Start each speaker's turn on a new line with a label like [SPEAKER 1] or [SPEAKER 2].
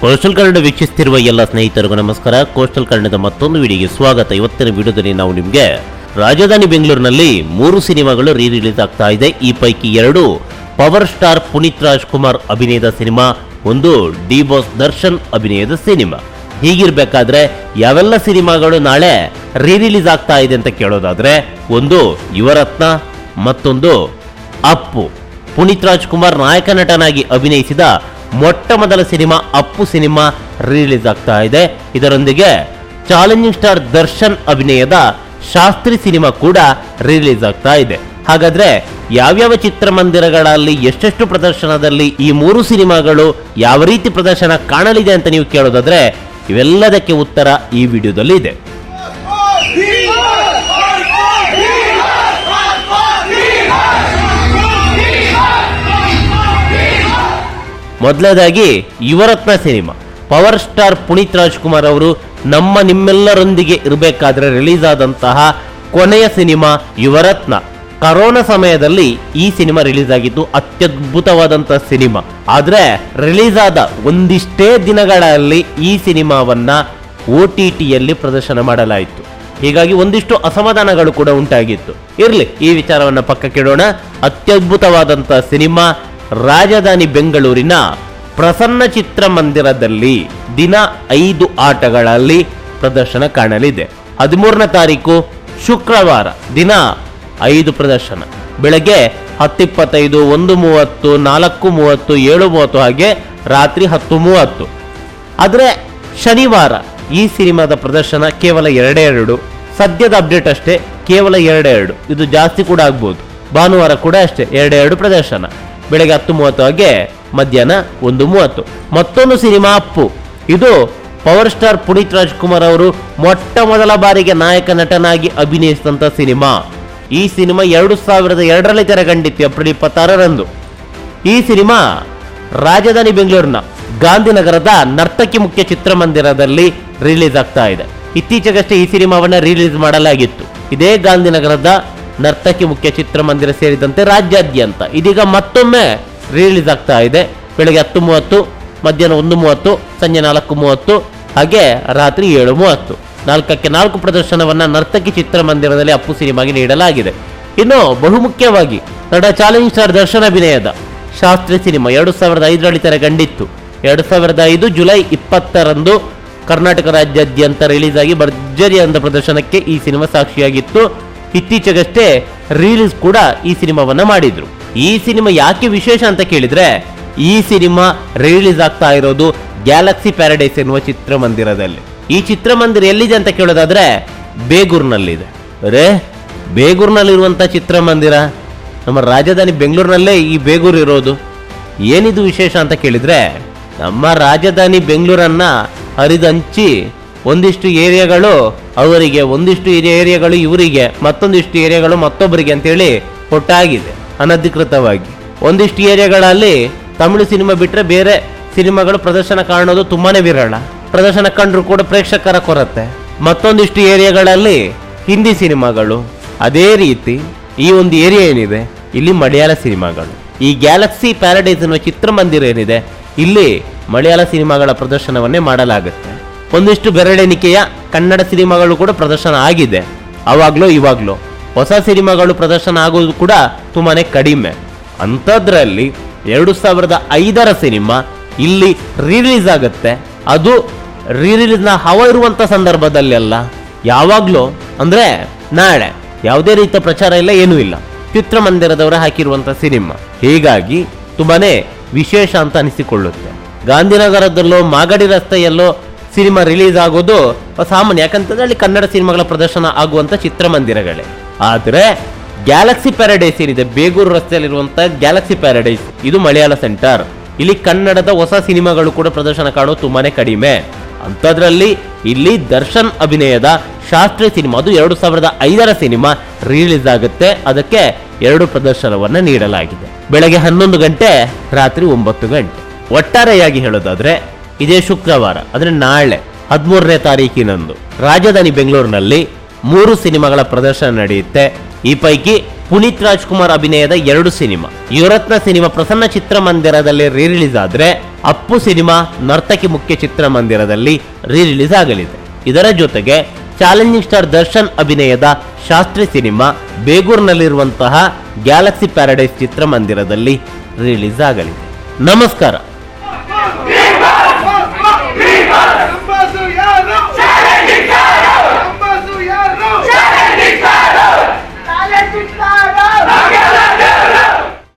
[SPEAKER 1] Coastal Kannada ವೀಕ್ಷಿಸುತ್ತಿರುವ ಎಲ್ಲ ಸ್ನೇಹಿತರಿಗೂ ನಮಸ್ಕಾರ. ಕೋಸ್ಟಲ್ ಕನ್ನಡದ ಮತ್ತೊಂದು ವಿಡಿಯೋಗೆ ಸ್ವಾಗತ. ಇವತ್ತಿನ ವಿಡಿಯೋದಲ್ಲಿ ನಾವು ನಿಮಗೆ ರಾಜಧಾನಿ ಬೆಂಗಳೂರಿನಲ್ಲಿ ಮೂರು ಸಿನಿಮಾಗಳು ರೀ ರಿಲೀಸ್ ಆಗ್ತಾ ಇದೆ. ಈ ಪೈಕಿ ಎರಡು ಪವರ್ ಸ್ಟಾರ್ ಪುನೀತ್ ರಾಜ್ಕುಮಾರ್ ಅಭಿನಯದ ಸಿನಿಮಾ, ಒಂದು ಡಿ ಬಾಸ್ ದರ್ಶನ್ ಅಭಿನಯದ ಸಿನಿಮಾ. ಹೀಗಿರ್ಬೇಕಾದ್ರೆ ಯಾವೆಲ್ಲ ಸಿನಿಮಾಗಳು ನಾಳೆ ರೀ ರಿಲೀಸ್ ಆಗ್ತಾ ಇದೆ ಅಂತ ಕೇಳೋದಾದ್ರೆ, ಒಂದು ಯುವರತ್ನ, ಮತ್ತೊಂದು ಅಪ್ಪು. ಪುನೀತ್ ರಾಜ್ಕುಮಾರ್ ನಾಯಕ ನಟನಾಗಿ ಅಭಿನಯಿಸಿದ ಮೊಟ್ಟ ಮೊದಲ ಸಿನಿಮಾ, ಅಪ್ಪು ಸಿನಿಮಾ ರಿಲೀಸ್ ಆಗ್ತಾ ಇದೆ. ಇದರೊಂದಿಗೆ ಚಾಲೆಂಜಿಂಗ್ ಸ್ಟಾರ್ ದರ್ಶನ್ ಅಭಿನಯದ ಶಾಸ್ತ್ರಿ ಸಿನಿಮಾ ಕೂಡ ರಿಲೀಸ್ ಆಗ್ತಾ ಇದೆ. ಹಾಗಾದ್ರೆ ಯಾವ್ಯಾವ ಚಿತ್ರಮಂದಿರಗಳಲ್ಲಿ ಎಷ್ಟೆಷ್ಟು ಪ್ರದರ್ಶನದಲ್ಲಿ ಈ ಮೂರು ಸಿನಿಮಾಗಳು ಯಾವ ರೀತಿ ಪ್ರದರ್ಶನ ಕಾಣಲಿದೆ ಅಂತ ನೀವು ಕೇಳೋದಾದ್ರೆ ಇವೆಲ್ಲದಕ್ಕೆ ಉತ್ತರ ಈ ವಿಡಿಯೋದಲ್ಲಿ ಇದೆ ಮೊದಲನೇದಾಗಿ Yuvarathna cinema. Power star Puneeth Rajkumar ಅವರು ನಮ್ಮ ನಿಮ್ಮೆಲ್ಲರೊಂದಿಗೆ ಇರಬೇಕಾದ್ರೆ ರಿಲೀಸ್ ಆದಂತಹ ಕೊನೆಯ ಸಿನಿಮಾ ಯುವರತ್ನ. ಕರೋನಾ ಸಮಯದಲ್ಲಿ ಈ ಸಿನಿಮಾ ರಿಲೀಸ್ ಆಗಿದ್ದು ಅತ್ಯದ್ಭುತವಾದಂತಹ ಸಿನಿಮಾ. ಆದ್ರೆ ರಿಲೀಸ್ ಆದ ಒಂದಿಷ್ಟೇ ದಿನಗಳಲ್ಲಿ ಈ ಸಿನಿಮಾವನ್ನ ಒ ಟಿ ಟಿಯಲ್ಲಿ ಪ್ರದರ್ಶನ ಮಾಡಲಾಯಿತು. ಹೀಗಾಗಿ ಒಂದಿಷ್ಟು ಅಸಮಾಧಾನಗಳು ಕೂಡ ಉಂಟಾಗಿತ್ತು. ಇರ್ಲಿ, ಈ ವಿಚಾರವನ್ನ ಪಕ್ಕಕ್ಕಿಡೋಣ. ಅತ್ಯದ್ಭುತವಾದಂತಹ ಸಿನಿಮಾ ರಾಜಧಾನಿ ಬೆಂಗಳೂರಿನ ಪ್ರಸನ್ನ ಚಿತ್ರಮಂದಿರದಲ್ಲಿ ದಿನ ಐದು ಆಟಗಳಲ್ಲಿ ಪ್ರದರ್ಶನ ಕಾಣಲಿದೆ. ಹದಿಮೂರನೇ ತಾರೀಕು ಶುಕ್ರವಾರ ದಿನ ಐದು ಪ್ರದರ್ಶನ. ಬೆಳಗ್ಗೆ ಹತ್ತಿಪ್ಪತ್ತೈದು, ಒಂದು ಮೂವತ್ತು, ನಾಲ್ಕು ಮೂವತ್ತು, ಏಳು ಮೂವತ್ತು ಹಾಗೆ ರಾತ್ರಿ ಹತ್ತು ಮೂವತ್ತು. ಆದರೆ ಶನಿವಾರ ಈ ಸಿನಿಮಾದ ಪ್ರದರ್ಶನ ಕೇವಲ ಎರಡೇ ಎರಡು ಸದ್ಯದ ಅಪ್ಡೇಟ್ ಅಷ್ಟೇ, ಕೇವಲ ಎರಡೇ ಎರಡು ಇದು ಜಾಸ್ತಿ ಕೂಡ ಆಗ್ಬೋದು. ಭಾನುವಾರ ಕೂಡ ಅಷ್ಟೇ ಎರಡೇ ಎರಡು ಪ್ರದರ್ಶನ. ಬೆಳಗ್ಗೆ ಹತ್ತು ಮೂವತ್ತು ಹಾಗೆ ಮಧ್ಯಾಹ್ನ ಒಂದು ಮೂವತ್ತು. ಮತ್ತೊಂದು ಸಿನಿಮಾ ಅಪ್ಪು. ಇದು ಪವರ್ ಸ್ಟಾರ್ ಪುನೀತ್ ರಾಜ್ಕುಮಾರ್ ಅವರು ಮೊಟ್ಟ ಮೊದಲ ಬಾರಿಗೆ ನಾಯಕ ನಟನಾಗಿ ಅಭಿನಯಿಸಿದಂಥ ಸಿನಿಮಾ. ಈ ಸಿನಿಮಾ ಎರಡು ಸಾವಿರದ ಎರಡರಲ್ಲಿ ತೆರೆಗಂಡಿತ್ತು, ಏಪ್ರಿಲ್ ಇಪ್ಪತ್ತಾರರಂದು. ಈ ಸಿನಿಮಾ ರಾಜಧಾನಿ ಬೆಂಗಳೂರಿನ ಗಾಂಧಿನಗರದ ನರ್ತಕಿ ಮುಖ್ಯ ಚಿತ್ರಮಂದಿರದಲ್ಲಿ ರಿಲೀಸ್ ಆಗ್ತಾ ಇದೆ. ಇತ್ತೀಚೆಗಷ್ಟೇ ಈ ಸಿನಿಮಾವನ್ನ ರಿಲೀಸ್ ಮಾಡಲಾಗಿತ್ತು. ಇದೇ ಗಾಂಧಿನಗರದ ನರ್ತಕಿ ಮುಖ್ಯ ಚಿತ್ರಮಂದಿರ ಸೇರಿದಂತೆ ರಾಜ್ಯಾದ್ಯಂತ. ಇದೀಗ ಮತ್ತೊಮ್ಮೆ ರಿಲೀಸ್ ಆಗ್ತಾ ಇದೆ. ಬೆಳಗ್ಗೆ ಹತ್ತು ಮೂವತ್ತು, ಮಧ್ಯಾಹ್ನ ಒಂದು ಮೂವತ್ತು, ಸಂಜೆ ನಾಲ್ಕು ಮೂವತ್ತು, ಹಾಗೆ ರಾತ್ರಿ ಏಳು ಮೂವತ್ತು. ನಾಲ್ಕಕ್ಕೆ ನಾಲ್ಕು ಪ್ರದರ್ಶನವನ್ನ ನರ್ತಕಿ ಚಿತ್ರಮಂದಿರದಲ್ಲಿ ಅಪ್ಪು ಸಿನಿಮಾಗೆ ನೀಡಲಾಗಿದೆ. ಇನ್ನು ಬಹುಮುಖ್ಯವಾಗಿ ನಟ ಚಾಲೆಂಜ್ ಸ್ಟಾರ್ ದರ್ಶನ ಅಭಿನಯದ ಶಾಸ್ತ್ರಿ ಸಿನಿಮಾ ಎರಡು ಸಾವಿರದ ಐದರಲ್ಲಿ ತೆರೆಕಂಡಿತ್ತು ಎರಡು ಸಾವಿರದ ಐದು ಜುಲೈ ಇಪ್ಪತ್ತರಂದು ಕರ್ನಾಟಕ ರಾಜ್ಯಾದ್ಯಂತ ರಿಲೀಸ್ ಆಗಿ ಭರ್ಜರಿಯಾದ ಪ್ರದರ್ಶನಕ್ಕೆ ಈ ಸಿನಿಮಾ ಸಾಕ್ಷಿಯಾಗಿತ್ತು. ಇತ್ತೀಚೆಗಷ್ಟೇ ರಿಲೀಸ್ ಕೂಡ ಈ ಸಿನಿಮಾವನ್ನ ಮಾಡಿದ್ರು. ಈ ಸಿನಿಮಾ ಯಾಕೆ ವಿಶೇಷ ಅಂತ ಕೇಳಿದ್ರೆ, ಈ ಸಿನಿಮಾ ರಿಲೀಸ್ ಆಗ್ತಾ ಇರೋದು ಗ್ಯಾಲಕ್ಸಿ ಪ್ಯಾರಡೈಸ್ ಎನ್ನುವ ಚಿತ್ರಮಂದಿರದಲ್ಲಿ. ಈ ಚಿತ್ರಮಂದಿರ ಎಲ್ಲಿದೆ ಅಂತ ಕೇಳೋದಾದ್ರೆ, ಬೇಗೂರ್ನಲ್ಲಿದೆ. ಅರೇ ಬೇಗೂರ್ನಲ್ಲಿರುವಂತ ಚಿತ್ರಮಂದಿರ? ನಮ್ಮ ರಾಜಧಾನಿ ಬೆಂಗಳೂರಿನಲ್ಲೇ ಈ ಬೇಗೂರು ಇರೋದು. ಏನಿದು ವಿಶೇಷ ಅಂತ ಕೇಳಿದ್ರೆ, ನಮ್ಮ ರಾಜಧಾನಿ ಬೆಂಗಳೂರನ್ನ ಹರಿದಂಚಿ ಒಂದಿಷ್ಟು ಏರಿಯಾಗಳು ಅವರಿಗೆ, ಒಂದಿಷ್ಟು ಏರಿಯಾಗಳು ಇವರಿಗೆ, ಮತ್ತೊಂದಿಷ್ಟು ಏರಿಯಾಗಳು ಮತ್ತೊಬ್ಬರಿಗೆ ಅಂತೇಳಿ ಒಟ್ಟಾಗಿದೆ, ಅನಧಿಕೃತವಾಗಿ. ಒಂದಿಷ್ಟು ಏರಿಯಾಗಳಲ್ಲಿ ತಮಿಳು ಸಿನಿಮಾ ಬಿಟ್ಟರೆ ಬೇರೆ ಸಿನಿಮಾಗಳು ಪ್ರದರ್ಶನ ಕಾಣೋದು ತುಂಬಾನೇ ವಿರಳ. ಪ್ರದರ್ಶನ ಕಂಡ್ರು ಕೂಡ ಪ್ರೇಕ್ಷಕರ ಕೊರತೆ. ಮತ್ತೊಂದಿಷ್ಟು ಏರಿಯಾಗಳಲ್ಲಿ ಹಿಂದಿ ಸಿನಿಮಾಗಳು. ಅದೇ ರೀತಿ ಈ ಒಂದು ಏರಿಯಾ ಏನಿದೆ? ಇಲ್ಲಿ ಮಲಯಾಳ ಸಿನಿಮಾಗಳು. ಈ ಗ್ಯಾಲಕ್ಸಿ ಪ್ಯಾರಡೈಸ್ ಅನ್ನುವ ಚಿತ್ರಮಂದಿರ ಏನಿದೆ? ಇಲ್ಲಿ ಮಲಯಾಳ ಸಿನಿಮಾಗಳ ಪ್ರದರ್ಶನವನ್ನೇ ಮಾಡಲಾಗುತ್ತೆ. ಒಂದಿಷ್ಟು ಬೆರಳೆಣಿಕೆಯ ಕನ್ನಡ ಸಿನಿಮಾಗಳು ಕೂಡ ಪ್ರದರ್ಶನ ಆಗಿದೆ. ಅವಾಗ್ಲೋ ಇವಾಗ್ಲೋ ಹೊಸ ಸಿನಿಮಾಗಳು ಪ್ರದರ್ಶನ ಆಗೋದು ಕೂಡ ತುಂಬಾ ಕಡಿಮೆ. ಅಂಥದ್ರಲ್ಲಿ ಎರಡು ಸಾವಿರದ ಐದರ ಸಿನಿಮಾ ಇಲ್ಲಿ ರಿಲೀಸ್ ಆಗುತ್ತೆ. ಅದು ರಿಲೀಸ್ನ ಹವ ಇರುವಂಥ ಸಂದರ್ಭದಲ್ಲೆಲ್ಲ ಯಾವಾಗಲೂ ಅಂದರೆ ನಾಳೆ ಯಾವುದೇ ರೀತಿಯ ಪ್ರಚಾರ ಇಲ್ಲ, ಏನೂ ಇಲ್ಲ. ಚಿತ್ರಮಂದಿರದವರು ಹಾಕಿರುವಂಥ ಸಿನಿಮಾ. ಹೀಗಾಗಿ ತುಂಬಾ ವಿಶೇಷ ಅಂತ ಅನಿಸಿಕೊಳ್ಳುತ್ತೆ. ಗಾಂಧಿನಗರದಲ್ಲೋ ಮಾಗಡಿ ರಸ್ತೆಯಲ್ಲೋ ಸಿನಿಮಾ ರಿಲೀಸ್ ಆಗೋದು ಸಾಮಾನ್ಯ, ಯಾಕಂತಂದ್ರೆ ಅಲ್ಲಿ ಕನ್ನಡ ಸಿನಿಮಾಗಳ ಪ್ರದರ್ಶನ ಆಗುವಂತ ಚಿತ್ರಮಂದಿರಗಳೇ. ಆದರೆ ಗ್ಯಾಲಕ್ಸಿ ಪ್ಯಾರಡೈಸ್ ಏನಿದೆ? ಬೇಗೂರು ರಸ್ತೆಯಲ್ಲಿರುವಂಥ ಗ್ಯಾಲಕ್ಸಿ ಪ್ಯಾರಡೈಸ್, ಇದು ಮಲಯಾಳ ಸೆಂಟರ್. ಇಲ್ಲಿ ಕನ್ನಡದ ಹೊಸ ಸಿನಿಮಾಗಳು ಕೂಡ ಪ್ರದರ್ಶನ ಕಾಣೋದು ತುಂಬಾನೇ ಕಡಿಮೆ. ಅಂಥದ್ರಲ್ಲಿ ಇಲ್ಲಿ ದರ್ಶನ್ ಅಭಿನಯದ ಶಾಸ್ತ್ರೀಯ ಸಿನಿಮಾ, ಅದು ಎರಡು ಸಾವಿರದ ಐದರ ಸಿನಿಮಾ ರಿಲೀಸ್ ಆಗುತ್ತೆ. ಅದಕ್ಕೆ ಎರಡು ಪ್ರದರ್ಶನವನ್ನ ನೀಡಲಾಗಿದೆ. ಬೆಳಗ್ಗೆ ಹನ್ನೊಂದು ಗಂಟೆ, ರಾತ್ರಿ ಒಂಬತ್ತು ಗಂಟೆ. ಒಟ್ಟಾರೆಯಾಗಿ ಹೇಳೋದಾದ್ರೆ ಇದೇ ಶುಕ್ರವಾರ, ಅಂದ್ರೆ ನಾಳೆ, ಹದಿಮೂರನೇ ತಾರೀಕಿನಂದು ರಾಜಧಾನಿ ಬೆಂಗಳೂರಿನಲ್ಲಿ ಮೂರು ಸಿನಿಮಾಗಳ ಪ್ರದರ್ಶನ ನಡೆಯುತ್ತೆ. ಈ ಪೈಕಿ ಪುನೀತ್ ರಾಜ್ಕುಮಾರ್ ಅಭಿನಯದ ಎರಡು ಸಿನಿಮಾ. ಯುವರತ್ನ ಸಿನಿಮಾ ಪ್ರಸನ್ನ ಚಿತ್ರಮಂದಿರದಲ್ಲಿ ರೀ ರಿಲೀಸ್ ಆದ್ರೆ, ಅಪ್ಪು ಸಿನಿಮಾ ನರ್ತಕಿ ಮುಖ್ಯ ಚಿತ್ರಮಂದಿರದಲ್ಲಿ ರೀ ರಿಲೀಸ್ ಆಗಲಿದೆ. ಇದರ ಜೊತೆಗೆ ಚಾಲೆಂಜಿಂಗ್ ಸ್ಟಾರ್ ದರ್ಶನ್ ಅಭಿನಯದ ಶಾಸ್ತ್ರಿ ಸಿನಿಮಾ ಬೇಗೂರ್ನಲ್ಲಿರುವಂತಹ ಗ್ಯಾಲಕ್ಸಿ ಪ್ಯಾರಡೈಸ್ ಚಿತ್ರಮಂದಿರದಲ್ಲಿ ರಿಲೀಸ್ ಆಗಲಿದೆ. ನಮಸ್ಕಾರ.